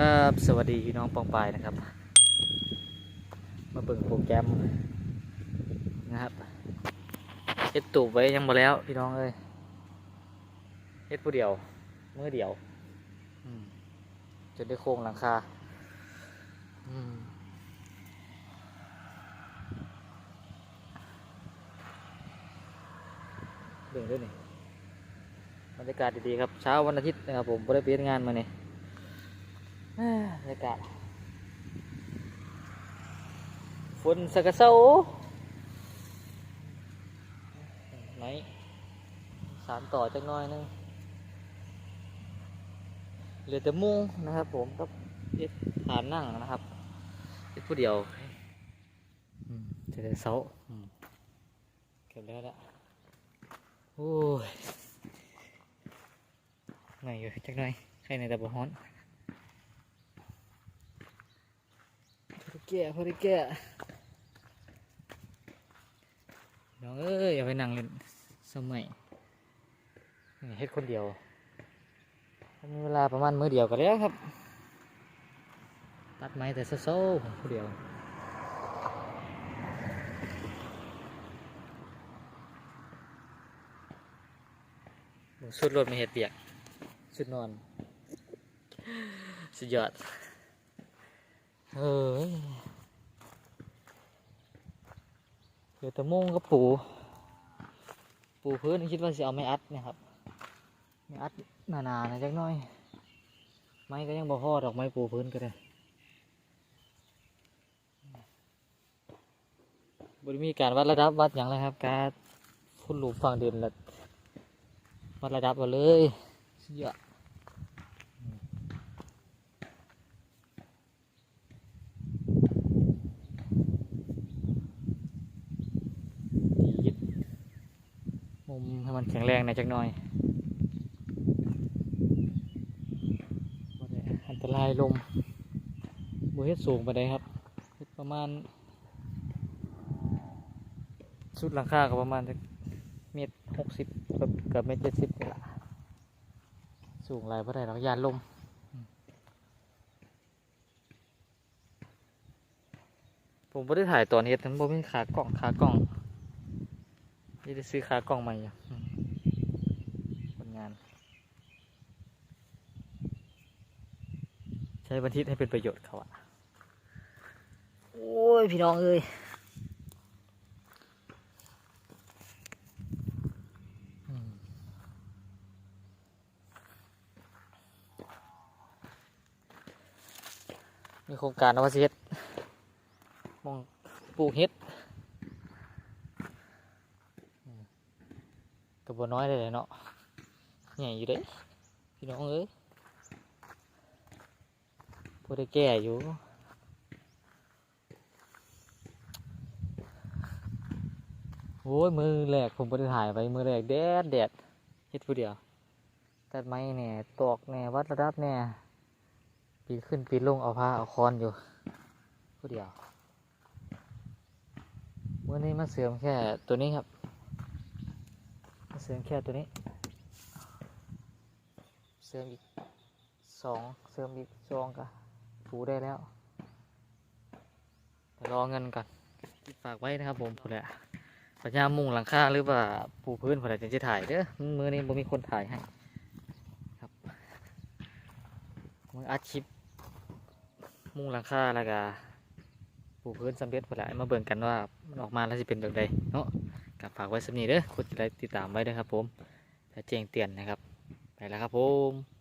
ครับสวัสดีพี่น้องปองปายนะครับ มาเบิ่งโปรแกรมนะครับเฮ็ดตูบไว้ยังบ่แล้วพี่น้องเอ้ยเฮ็ดผู้เดียวมือเดียวจนได้โครงหลังคาอืมเบิ่งด้วยนี่บรรยากาศดีๆครับเช้าวันอาทิตย์นะครับผมบ่ได้เปลี่ยนงานมาเนี่ย บรรยากาศฝนสกกะเซาไหนสารต่อจักหน้อยหนึงเหลือแต่มุ้งนะครับ ผมกับเอ็ดฐานนั่งนะครับเอ็ดผู้เดียวจะได้เสาเก็บแล้วละโอ้ยไงอยู่จักหน่อยใครในแต่บ่ฮ้อน พอดี แก่พอดีแก่น้องเอ้ยอย่าไปนั่งเล่นสมัยเฮ็ดคนเดียวมีเวลาประมาณมื้อเดียวก็แล้วครับ ตัดไม้แต่เศร้าๆคนเดียวสุดรถไม่เห็ดเปียกสุดนอน สุดยอด เอ้ยเดี๋ยวตะมุ่งกับปู ปูพื้นคิดว่าจะเอาไม้อัดนะครับ ไม้อัดหนาๆนะจักน้อย ไม้ก็ยังบ่พอดอกไม้ปูพื้นก็ได้บริมีการวัดระดับวัดอย่างไรครับการฟุ่นหลุมฝั่งดินละวัดระดับเอาเลยสุดยอด มุมให้มันแข็งแรงหน่อยจักหน่อยอันตรายลมบเฮ็ดสูงไปได้ครับเฮ็ดประมาณสุดหลังคาก็ประมาณเมตรหกสิบกับเกือบเมตรเจ็ดสิบนี่ละสูงหลยเพราะได้รอกยานลมผมไม่ได้ถ่ายตอนเฮ็ดนั้นผมมีขากล่องขากล่อง นี่ได้ซื้อขากล่องใหม่อยู่อืมผลงาน ใช้บันทิตให้เป็นประโยชน์เขาอะโอ้ย พี่น้องเอ้ยอืมมีโครงการเอาไว้สิเฮ็ดหมองปลูกเฮ็ด บ่น้อยเลยเนาะใหญ่อยู่เด้พี่น้องเอ้ยพอได้แก่อยู่โอ้ยมือแรกผมได้ถ่ายไปมือแรกแดดแดดเฮ็ดผู้เดียวตัดไม้แหน่ตอกแหน่วัดระดับแหน่ปีนขึ้นปีนลงเอาผ้าเอาคอนอยู่ผู้เดียวเมื่อนี้มาเสริมแค่ตัวนี้ครับ เสริมแค่ตัวนี้ เสริมอีกสองเสริมอีกสองก็ถูได้แล้วรอเงินก่อนฝากไว้นะครับผมผู้ใดปัญญามุ่งหลังคาหรือว่าปูพื้นผู้ใดจะถ่ายเด้อมือนี้ผมมีคนถ่ายให้ครับมืออัดคลิป มุ่งหลังคาแล้วก็ปูพื้นสำเร็จผู้ใดมาเบิ่งกันว่ามันออกมาแล้วจะเป็นแบบใดเนาะับฝากไว้สำนีเด้อคุณจะได้ติดตามไว้ด้วยครับผมและแจ้งเตือนนะครับ ไปแล้วครับผม